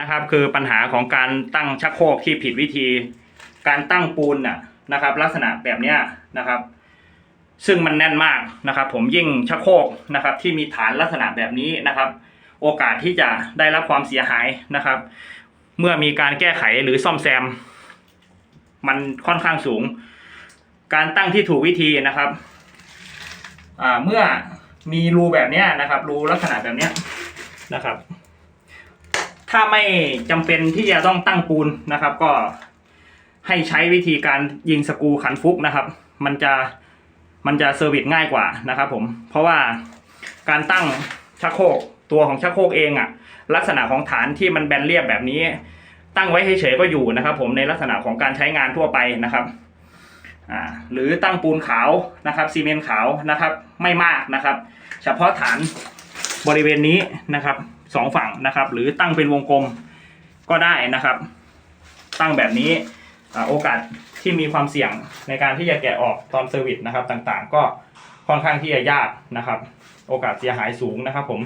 นะครับ คือปัญหาของการตั้งชักโครกที่ผิดวิธี การตั้งปูนน่ะนะครับ ลักษณะแบบเนี้ยนะครับ ซึ่งมันแน่นมากนะครับ ผมยิ่งชักโครกนะครับ ที่มีฐานลักษณะแบบนี้นะครับ โอกาสที่จะได้รับความเสียหายนะครับ เมื่อมีการแก้ไขหรือซ่อมแซม มันค่อนข้างสูง การตั้งที่ถูกวิธีนะครับอ่าเมื่อมีรูแบบนี้นะครับ รูลักษณะแบบนี้นะครับ ถ้าไม่จำเป็นที่จะต้องตั้งปูนนะครับ ก็ให้ใช้วิธีการยิงสกูขันฟุกนะครับ มันจะมันจะเซอร์วิสง่ายกว่านะครับผม เพราะว่าการตั้งชักโครกตัวของชักโครกเองอะลักษณะของฐานที่มันแบนเรียบแบบนี้ ตั้งไว้เฉยๆก็อยู่นะครับ ผมในลักษณะของการใช้งานทั่วไปนะครับหรือตั้งปูนขาวนะครับซีเมนต์ขาวนะครับ ไม่มากนะครับ เฉพาะฐานบริเวณนี้นะครับสองฝั่งนะครับ หรือตั้งเป็นวงกลมก็ได้นะครับ ตั้งแบบนี้โอกาสที่มีความเสี่ยงในการที่จะแกะออกตอนเซอร์วิสนะครับต่างๆ ก็ค่อนข้างที่จะยากนะครับ โอกาสเสียหายสูงนะครับผม